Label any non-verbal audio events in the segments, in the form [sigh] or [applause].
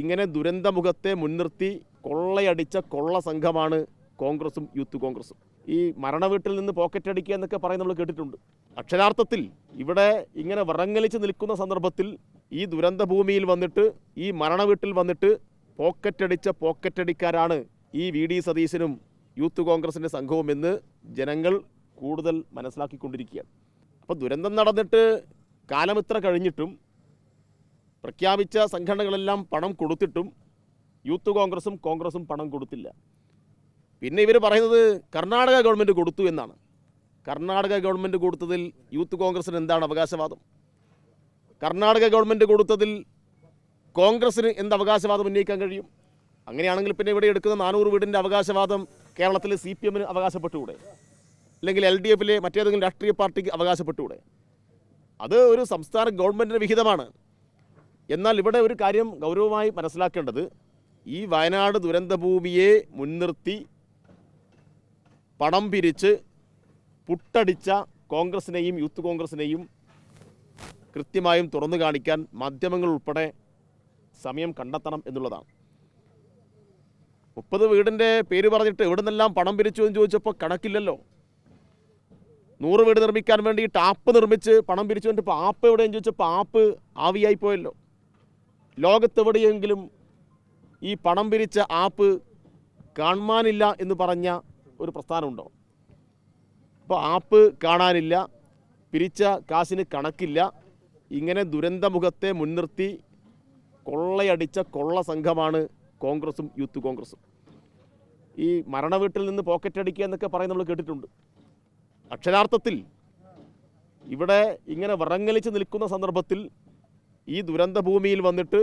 ഇങ്ങനെ ദുരന്തമുഖത്തെ മുൻനിർത്തി കൊള്ളയടിച്ച കൊള്ള സംഘമാണ് കോൺഗ്രസും യൂത്ത് കോൺഗ്രസും. ഈ മരണവീട്ടിൽ നിന്ന് പോക്കറ്റ് അടിക്കുക എന്നൊക്കെ പറയും നമ്മൾ കേട്ടിട്ടുണ്ട്. അക്ഷരാർത്ഥത്തിൽ ഇവിടെ ഇങ്ങനെ വിറങ്ങലിച്ച് നിൽക്കുന്ന സന്ദർഭത്തിൽ ഈ ദുരന്ത ഭൂമിയിൽ വന്നിട്ട് ഈ മരണവീട്ടിൽ വന്നിട്ട് പോക്കറ്റടിച്ച പോക്കറ്റടിക്കാരാണ് ഈ വി ഡി സതീശനും യൂത്ത് കോൺഗ്രസിന്റെ സംഘവും എന്ന് ജനങ്ങൾ കൂടുതൽ മനസ്സിലാക്കിക്കൊണ്ടിരിക്കുകയാണ്. അപ്പോൾ ദുരന്തം നടന്നിട്ട് കാലം ഇത്ര കഴിഞ്ഞിട്ടും പ്രഖ്യാപിച്ച സംഘടനകളെല്ലാം പണം കൊടുത്തിട്ടും യൂത്ത് കോൺഗ്രസും കോൺഗ്രസും പണം കൊടുത്തില്ല. പിന്നെ ഇവർ പറയുന്നത് കർണാടക ഗവൺമെന്റ് കൊടുത്തു എന്നാണ്. കർണാടക ഗവൺമെന്റ് കൊടുത്തതിൽ യൂത്ത് കോൺഗ്രസിന് എന്താണ് അവകാശവാദം? കർണാടക ഗവൺമെന്റ് കൊടുത്തതിൽ കോൺഗ്രസിന് എന്ത് അവകാശവാദം ഉന്നയിക്കാൻ കഴിയും? അങ്ങനെയാണെങ്കിൽ പിന്നെ ഇവിടെ എടുക്കുന്ന നാനൂറ് വീടിന്റെ അവകാശവാദം കേരളത്തിലെ സി പി എമ്മിന് അവകാശപ്പെട്ടുകൂടെ? അല്ലെങ്കിൽ എൽ ഡി എഫിലെ മറ്റേതെങ്കിലും രാഷ്ട്രീയ പാർട്ടിക്ക് അവകാശപ്പെട്ടുകൂടെ? അത് ഒരു സംസ്ഥാന ഗവൺമെന്റിന്റെ വിഹിതമാണ്. എന്നാൽ ഇവിടെ ഒരു കാര്യം ഗൗരവമായി മനസ്സിലാക്കേണ്ടത് ഈ വയനാട് ദുരന്തഭൂമിയെ മുൻനിർത്തി പണം പിരിച്ച് പുട്ടടിച്ച കോൺഗ്രസിനെയും യൂത്ത് കോൺഗ്രസിനെയും കൃത്യമായും തുറന്നു കാണിക്കാൻ മാധ്യമങ്ങൾ ഉൾപ്പെടെ സമയം കണ്ടെത്തണം എന്നുള്ളതാണ്. മുപ്പത് വീടിന്റെ പേര് പറഞ്ഞിട്ട് എവിടെ നിന്നെല്ലാം പണം പിരിച്ചു എന്ന് ചോദിച്ചപ്പോൾ കണക്കില്ലല്ലോ. നൂറ് വീട് നിർമ്മിക്കാൻ വേണ്ടി ടാപ്പ് നിർമ്മിച്ച് പണം പിരിച്ചു ഇപ്പോൾ ആപ്പ് എവിടെയെന്ന് ചോദിച്ചപ്പോൾ ആപ്പ് ആവിയായി പോയല്ലോ. ലോകത്തെവിടെയെങ്കിലും ഈ പണം പിരിച്ച ആപ്പ് കാണാനില്ല എന്ന് പറഞ്ഞ ഒരു പ്രസ്ഥാനമുണ്ടോ? അപ്പോൾ ആപ്പ് കാണാനില്ല പിരിച്ച കാശിന് കണക്കില്ല ഇങ്ങനെ ദുരന്തമുഖത്തെ മുൻനിർത്തി കൊള്ളയടിച്ച കൊള്ള സംഘമാണ് കോൺഗ്രസും യൂത്ത് കോൺഗ്രസും. ഈ മരണവീട്ടിൽ നിന്ന് പോക്കറ്റ് അടിക്കുക എന്നൊക്കെ പറയും നമ്മൾ കേട്ടിട്ടുണ്ട്. അക്ഷരാർത്ഥത്തിൽ ഇവിടെ ഇങ്ങനെ വിറങ്ങലിച്ച് നിൽക്കുന്ന സന്ദർഭത്തിൽ ഈ ദുരന്ത ഭൂമിയിൽ വന്നിട്ട്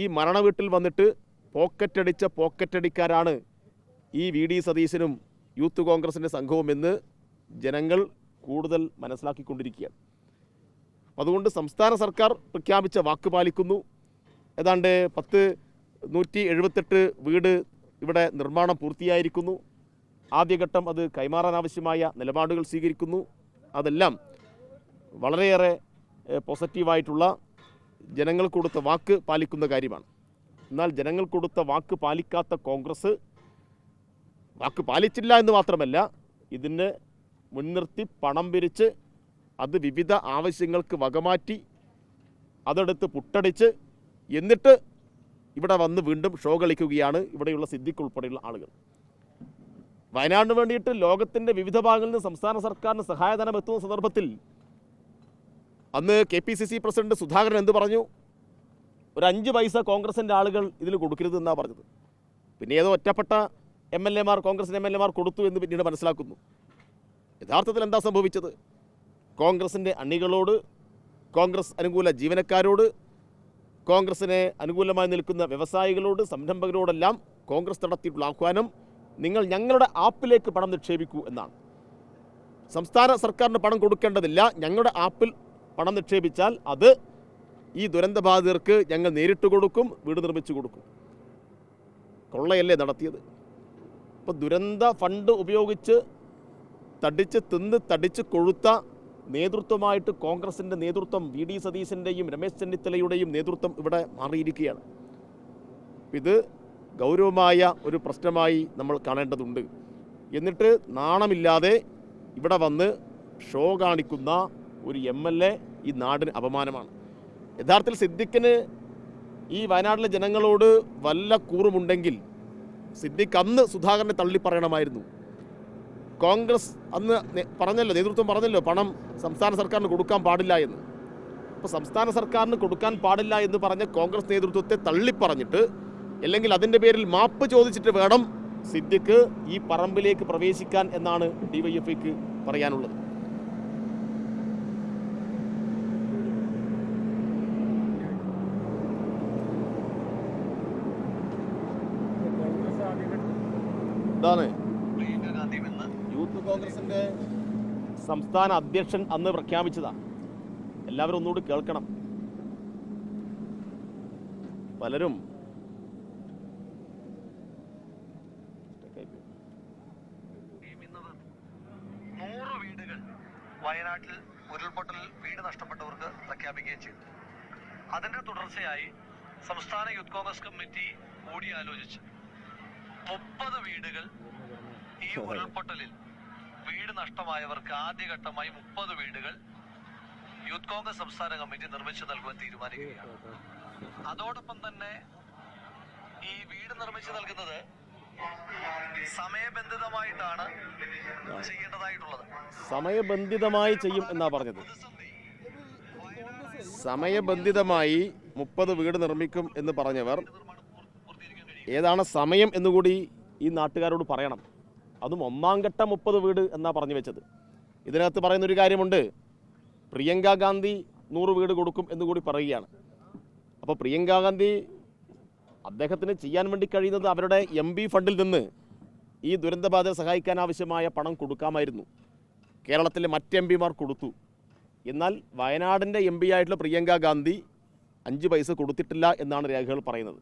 ഈ മരണവീട്ടിൽ വന്നിട്ട് പോക്കറ്റടിച്ച പോക്കറ്റടിക്കാരാണ് ഈ വി ഡി സതീശനും യൂത്ത് കോൺഗ്രസിന്റെ സംഘവും എന്ന് ജനങ്ങൾ കൂടുതൽ മനസ്സിലാക്കിക്കൊണ്ടിരിക്കുകയാണ്. അതുകൊണ്ട് സംസ്ഥാന സർക്കാർ പ്രഖ്യാപിച്ച വാക്ക് പാലിക്കുന്നു. ഏതാണ്ട് പത്ത് നൂറ്റി എഴുപത്തെട്ട് വീട് ഇവിടെ നിർമ്മാണം പൂർത്തിയായിരിക്കുന്നു. ആദ്യഘട്ടം അത് കൈമാറാൻ ആവശ്യമായ നിലപാടുകൾ സ്വീകരിക്കുന്നു. അതെല്ലാം വളരെയേറെ പോസിറ്റീവായിട്ടുള്ള ജനങ്ങൾ കൊടുത്ത വാക്ക് പാലിക്കുന്ന കാര്യമാണ്. എന്നാൽ ജനങ്ങൾ കൊടുത്ത വാക്ക് പാലിക്കാത്ത കോൺഗ്രസ് വാക്ക് പാലിച്ചില്ല എന്ന് മാത്രമല്ല ഇതിന് മുൻനിർത്തി പണം പിരിച്ച് അത് വിവിധ ആവശ്യങ്ങൾക്ക് വകമാറ്റി അതെടുത്ത് പുട്ടടിച്ച് എന്നിട്ട് ഇവിടെ വന്ന് വീണ്ടും ഷോ കളിക്കുകയാണ് ഇവിടെയുള്ള സിദ്ധിക്ക് ഉൾപ്പെടെയുള്ള ആളുകൾ. വയനാടിന് വേണ്ടിയിട്ട് ലോകത്തിന്റെ വിവിധ ഭാഗങ്ങളിൽ നിന്ന് സംസ്ഥാന സർക്കാരിന് സഹായധനം എത്തുന്ന സന്ദർഭത്തിൽ അന്ന് K P C C president Sudhakaran എന്ത് പറഞ്ഞു? ഒരു അഞ്ച് പൈസ കോൺഗ്രസിന്റെ ആളുകൾ ഇതിൽ കൊടുക്കരുത് എന്നാണ് പറഞ്ഞത്. പിന്നെ ഏതോ ഒറ്റപ്പെട്ട എം എൽ എമാർ കോൺഗ്രസിന്റെ എം എൽ എമാർ കൊടുത്തു എന്ന് പിന്നീട് മനസ്സിലാക്കുന്നു. യഥാർത്ഥത്തിൽ എന്താ സംഭവിച്ചത്? കോൺഗ്രസിന്റെ അണികളോട് കോൺഗ്രസ് അനുകൂല ജീവനക്കാരോട് കോൺഗ്രസിനെ അനുകൂലമായി നിൽക്കുന്ന വ്യവസായികളോട് സംരംഭകരോടെല്ലാം കോൺഗ്രസ് നടത്തിയിട്ടുള്ള ആഹ്വാനം നിങ്ങൾ ഞങ്ങളുടെ ആപ്പിലേക്ക് പണം നിക്ഷേപിക്കൂ എന്നാണ്. സംസ്ഥാന സർക്കാരിന് പണം കൊടുക്കേണ്ടതില്ല ഞങ്ങളുടെ ആപ്പിൽ പണം നിക്ഷേപിച്ചാൽ അത് ഈ ദുരന്തബാധിതർക്ക് ഞങ്ങൾ നേരിട്ട് കൊടുക്കും വീട് നിർമ്മിച്ചു കൊടുക്കും. കൊള്ളയല്ലേ നടത്തിയത്. അപ്പോൾ ദുരന്ത ഫണ്ട് ഉപയോഗിച്ച് തടിച്ച് തിന്ന് തടിച്ച് കൊഴുത്ത നേതൃത്വമായിട്ട് കോൺഗ്രസിന്റെ നേതൃത്വം വി ഡി സതീശന്റെയും രമേശ് ചെന്നിത്തലയുടെയും നേതൃത്വം ഇവിടെ മാറിയിരിക്കുകയാണ്. ഇത് ഗൗരവമായ ഒരു പ്രശ്നമായി നമ്മൾ കാണേണ്ടതുണ്ട്. എന്നിട്ട് നാണമില്ലാതെ ഇവിടെ വന്ന് ഷോ കാണിക്കുന്ന ഒരു എം എൽ എ ഈ നാടിന് അപമാനമാണ്. യഥാർത്ഥത്തിൽ സിദ്ദിഖിന് ഈ വയനാട്ടിലെ ജനങ്ങളോട് വല്ല കൂറുമുണ്ടെങ്കിൽ സിദ്ദിഖ് അന്ന് സുധാകരനെ തള്ളി പറയണമായിരുന്നു. കോൺഗ്രസ് അന്ന് പറഞ്ഞല്ലോ നേതൃത്വം പറഞ്ഞല്ലോ പണം സംസ്ഥാന സർക്കാരിന് കൊടുക്കാൻ പാടില്ല എന്ന്. അപ്പോൾ സംസ്ഥാന സർക്കാരിന് കൊടുക്കാൻ പാടില്ല എന്ന് പറഞ്ഞ കോൺഗ്രസ് നേതൃത്വത്തെ തള്ളിപ്പറഞ്ഞിട്ട് അല്ലെങ്കിൽ അതിന്റെ പേരിൽ മാപ്പ് ചോദിച്ചിട്ട് വേണം സിദ്ദിഖ് ഈ പറമ്പിലേക്ക് പ്രവേശിക്കാൻ എന്നാണ് ഡിവൈഎഫ്ഐക്ക് പറയാനുള്ളത്. എഫ് ഐക്ക് ഗാന്ധി ഇന്ന് യൂത്ത് കോൺഗ്രസിന്റെ സംസ്ഥാന അധ്യക്ഷൻ അന്ന് പ്രഖ്യാപിച്ചതാ. എല്ലാവരും ഒന്നുകൂടി കേൾക്കണം. പലരും വയനാട്ടിൽ ഉരുൾപൊട്ടലിൽ വീട് നഷ്ടപ്പെട്ടവർക്ക് പ്രഖ്യാപിക്കുകയും ചെയ്തു. അതിന്റെ തുടർച്ചയായി സംസ്ഥാന യൂത്ത് കോൺഗ്രസ് കമ്മിറ്റി കൂടിയാലോചിച്ച്. മുപ്പത് വീടുകൾ ഈ [laughs] ഉരുൾപൊട്ടലിൽ. വീട് നഷ്ടമായവർക്ക് ആദ്യഘട്ടമായി മുപ്പത് വീടുകൾ യൂത്ത് കോൺഗ്രസ് സംസ്ഥാന കമ്മിറ്റി നിർമ്മിച്ചു നൽകുവാൻ തീരുമാനിക്കുകയാണ്. അതോടൊപ്പം തന്നെ ഈ വീട് നിർമ്മിച്ചു നൽകുന്നത് സമയബന്ധിതമായിട്ടാണ് ചെയ്യേണ്ടതായിട്ടുള്ളത്. സമയബന്ധിതമായി ചെയ്യും എന്നാ പറഞ്ഞത്. സമയബന്ധിതമായി മുപ്പത് വീട് നിർമ്മിക്കും എന്ന് പറഞ്ഞവർ നിർമ്മാണം പൂർ- പൂർത്തീകരിക്കാൻ കഴിയും ഏതാണ് സമയം എന്നുകൂടി ഈ നാട്ടുകാരോട് പറയണം. അതും ഒന്നാം ഘട്ട മുപ്പത് വീട് എന്നാ പറഞ്ഞു വെച്ചത്. ഇതിനകത്ത് പറയുന്നൊരു കാര്യമുണ്ട്. പ്രിയങ്ക ഗാന്ധി നൂറ് വീട് കൊടുക്കും എന്നുകൂടി പറയുകയാണ്. അപ്പോൾ പ്രിയങ്ക ഗാന്ധി അദ്ദേഹത്തിന് ചെയ്യാൻ വേണ്ടി കഴിയുന്നത് അവരുടെ എം ഫണ്ടിൽ നിന്ന് ഈ ദുരന്തബാധിതരെ സഹായിക്കാൻ ആവശ്യമായ പണം കൊടുക്കാമായിരുന്നു. കേരളത്തിലെ മറ്റ് എം പിമാർ കൊടുത്തു. എന്നാൽ വയനാടിന്റെ എം പി ആയിട്ടുള്ള പ്രിയങ്ക ഗാന്ധി അഞ്ച് പൈസ കൊടുത്തിട്ടില്ല എന്നാണ് രേഖകൾ പറയുന്നത്.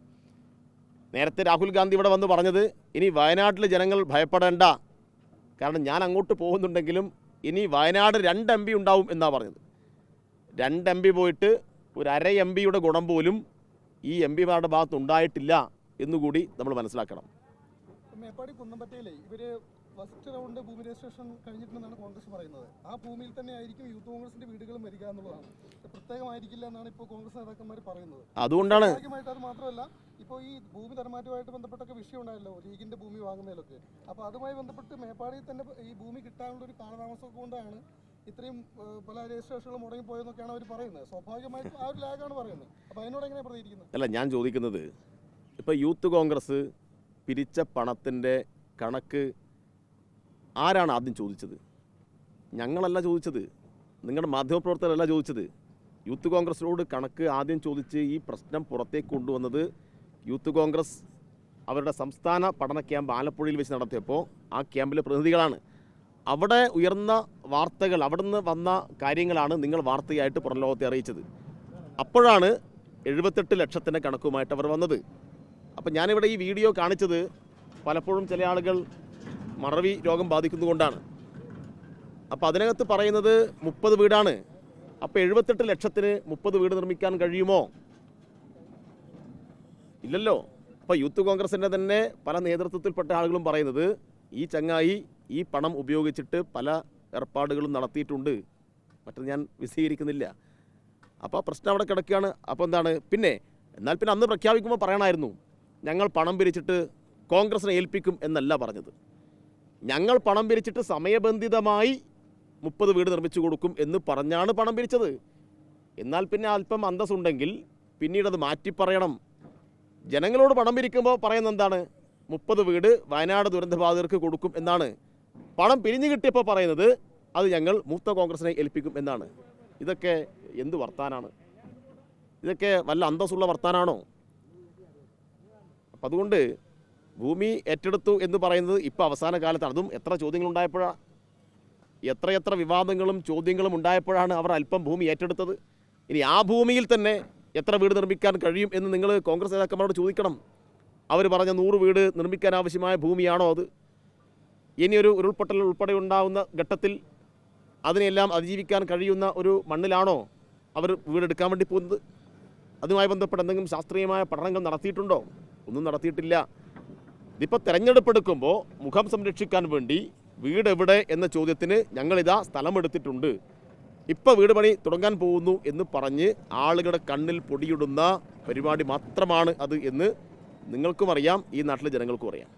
നേരത്തെ രാഹുൽ ഗാന്ധി ഇവിടെ വന്ന് പറഞ്ഞത് ഇനി വയനാട്ടിലെ ജനങ്ങൾ ഭയപ്പെടേണ്ട. കാരണം ഞാൻ അങ്ങോട്ട് പോകുന്നുണ്ടെങ്കിലും ഇനി വയനാട് രണ്ട് എം പി ഉണ്ടാവും എന്നാണ് പറഞ്ഞത്. രണ്ട് എം പി പോയിട്ട് ഒരു അര എം പിയുടെ ഗുണം പോലും ഈ എം പിമാരുടെ ഭാഗത്ത് ഉണ്ടായിട്ടില്ല എന്നുകൂടി നമ്മൾ മനസ്സിലാക്കണം. മേപ്പാടി കുന്നമ്പറ്റയിലെ ഇവർ ഫസ്റ്റ് റൗണ്ട് ഭൂമി രജിസ്ട്രേഷൻ കഴിഞ്ഞിട്ടുണ്ടെന്നാണ് കോൺഗ്രസ് പറയുന്നത്. ആ ഭൂമിയിൽ തന്നെ ആയിരിക്കും യൂത്ത് കോൺഗ്രസിന്റെ വീടുകളും വരിക എന്നുള്ളതാണ്. പ്രത്യേകമായിരിക്കില്ല എന്നാണ് ഇപ്പോൾ കോൺഗ്രസ് നേതാക്കന്മാർ പറയുന്നത്. അതുകൊണ്ടാണ് അത് മാത്രമല്ല ഇപ്പോൾ ഈ ഭൂമി തരമാറ്റവുമായിട്ട് ബന്ധപ്പെട്ടൊക്കെ വിഷയം ഉണ്ടായല്ലോ ലീഗിന്റെ ഭൂമി വാങ്ങുന്നതിലൊക്കെ. അപ്പോൾ അതുമായി ബന്ധപ്പെട്ട് മേപ്പാടിയിൽ തന്നെ ഈ ഭൂമി കിട്ടാനുള്ള ഒരു കാലതാമസം കൊണ്ടാണ് ഇത്രയും പല രജിസ്ട്രേഷനുകളും മുടങ്ങിപ്പോയെന്നൊക്കെയാണ് അവർ പറയുന്നത്. സ്വാഭാവികമായിട്ടും ആ ഒരു ലാഗാണ് പറയുന്നത്. അപ്പോൾ അതിനോട് എങ്ങനെ പ്രതികരിക്കുന്നത്? അല്ല ഞാൻ ചോദിക്കുന്നത് ഇപ്പോൾ യൂത്ത് കോൺഗ്രസ് പിരിച്ച പണത്തിന്റെ കണക്ക് ആരാണ് ആദ്യം ചോദിച്ചത്? ഞങ്ങളല്ല ചോദിച്ചത്. നിങ്ങളുടെ മാധ്യമപ്രവർത്തകരല്ല ചോദിച്ചത്. യൂത്ത് കോൺഗ്രസിനോട് കണക്ക് ആദ്യം ചോദിച്ച് ഈ പ്രശ്നം പുറത്തേക്ക് കൊണ്ടുവന്നത് യൂത്ത് കോൺഗ്രസ് അവരുടെ സംസ്ഥാന പഠന ക്യാമ്പ് ആലപ്പുഴയിൽ വെച്ച് നടത്തിയപ്പോൾ ആ ക്യാമ്പിലെ പ്രതിനിധികളാണ്. അവിടെ ഉയർന്ന വാർത്തകൾ അവിടുന്ന് വന്ന കാര്യങ്ങളാണ് നിങ്ങൾ വാർത്തയായിട്ട് പുറം ലോകത്തെ അറിയിച്ചത്. അപ്പോഴാണ് എഴുപത്തെട്ട് ലക്ഷത്തിന്റെ കണക്കുമായിട്ട് അവർ വന്നത്. അപ്പം ഞാനിവിടെ ഈ വീഡിയോ കാണിച്ചത് പലപ്പോഴും ചില ആളുകൾ മറവി രോഗം ബാധിക്കുന്നതുകൊണ്ടാണ്. അപ്പോൾ അതിനകത്ത് പറയുന്നത് മുപ്പത് വീടാണ്. അപ്പോൾ എഴുപത്തെട്ട് ലക്ഷത്തിന് മുപ്പത് വീട് നിർമ്മിക്കാൻ കഴിയുമോ? ഇല്ലല്ലോ. അപ്പോൾ യൂത്ത് കോൺഗ്രസിന്റെ തന്നെ പല നേതൃത്വത്തിൽപ്പെട്ട ആളുകളും പറയുന്നത് ഈ ചങ്ങായി ഈ പണം ഉപയോഗിച്ചിട്ട് പല ഏർപ്പാടുകളും നടത്തിയിട്ടുണ്ട്. മറ്റത് ഞാൻ വിശദീകരിക്കുന്നില്ല. അപ്പോൾ പ്രശ്നം അവിടെ കിടക്കുകയാണ്. അപ്പോൾ എന്താണ്? പിന്നെ എന്നാൽ പിന്നെ അന്ന് പ്രഖ്യാപിക്കുമ്പോൾ പറയണമായിരുന്നു ഞങ്ങൾ പണം പിരിച്ചിട്ട് കോൺഗ്രസിനെ ഏൽപ്പിക്കും എന്നല്ല പറഞ്ഞത്. ഞങ്ങൾ പണം പിരിച്ചിട്ട് സമയബന്ധിതമായി മുപ്പത് വീട് നിർമ്മിച്ചു കൊടുക്കും എന്ന് പറഞ്ഞാണ് പണം പിരിച്ചത്. എന്നാൽ പിന്നെ അല്പം അന്തസ്സുണ്ടെങ്കിൽ പിന്നീട് അത് മാറ്റി പറയണം. ജനങ്ങളോട് പണം പിരിക്കുമ്പോൾ പറയുന്ന എന്താണ്? മുപ്പത് വീട് വയനാട് ദുരന്തബാധിതർക്ക് കൊടുക്കും എന്നാണ്. പണം പിരിഞ്ഞു കിട്ടിയപ്പോൾ പറയുന്നത് അത് ഞങ്ങൾ മൂത്ത കോൺഗ്രസിനെ ഏൽപ്പിക്കും എന്നാണ്. ഇതൊക്കെ എന്ത് വർത്താനാണ്? ഇതൊക്കെ വല്ല അന്തസ്സുള്ള വർത്താനാണോ? അപ്പം അതുകൊണ്ട് ഭൂമി ഏറ്റെടുത്തു എന്ന് പറയുന്നത് ഇപ്പോൾ അവസാന കാലത്താണ്. അതും എത്ര ചോദ്യങ്ങൾ ഉണ്ടായപ്പോഴാണ് എത്രയെത്ര വിവാദങ്ങളും ചോദ്യങ്ങളും ഉണ്ടായപ്പോഴാണ് അവർ അല്പം ഭൂമി ഏറ്റെടുത്തത്? ഇനി ആ ഭൂമിയിൽ തന്നെ എത്ര വീട് നിർമ്മിക്കാൻ കഴിയും എന്ന് നിങ്ങൾ കോൺഗ്രസ് നേതാക്കന്മാരോട് ചോദിക്കണം. അവർ പറഞ്ഞ നൂറ് വീട് നിർമ്മിക്കാൻ ആവശ്യമായ ഭൂമിയാണോ അത്? ഇനിയൊരു ഉരുൾപൊട്ടൽ ഉൾപ്പെടെ ഉണ്ടാകുന്ന ഘട്ടത്തിൽ അതിനെല്ലാം അതിജീവിക്കാൻ കഴിയുന്ന ഒരു മണ്ണിലാണോ അവർ വീടെടുക്കാൻ വേണ്ടി പോകുന്നത്? അതുമായി ബന്ധപ്പെട്ട് എന്തെങ്കിലും ശാസ്ത്രീയമായ പഠനങ്ങൾ നടത്തിയിട്ടുണ്ടോ? ഒന്നും നടത്തിയിട്ടില്ല. ഇതിപ്പോൾ തിരഞ്ഞെടുപ്പെടുക്കുമ്പോൾ മുഖം സംരക്ഷിക്കാൻ വേണ്ടി വീട് എവിടെ എന്ന ചോദ്യത്തിന് ഞങ്ങളിതാ സ്ഥലമെടുത്തിട്ടുണ്ട്. ഇപ്പോൾ വീട് പണി തുടങ്ങാൻ പോകുന്നു എന്ന് പറഞ്ഞ് ആളുകളുടെ കണ്ണിൽ പൊടിയിടുന്ന പരിപാടി മാത്രമാണ് അത് എന്ന് നിങ്ങൾക്കും അറിയാം ഈ നാട്ടിലെ ജനങ്ങൾക്കും അറിയാം.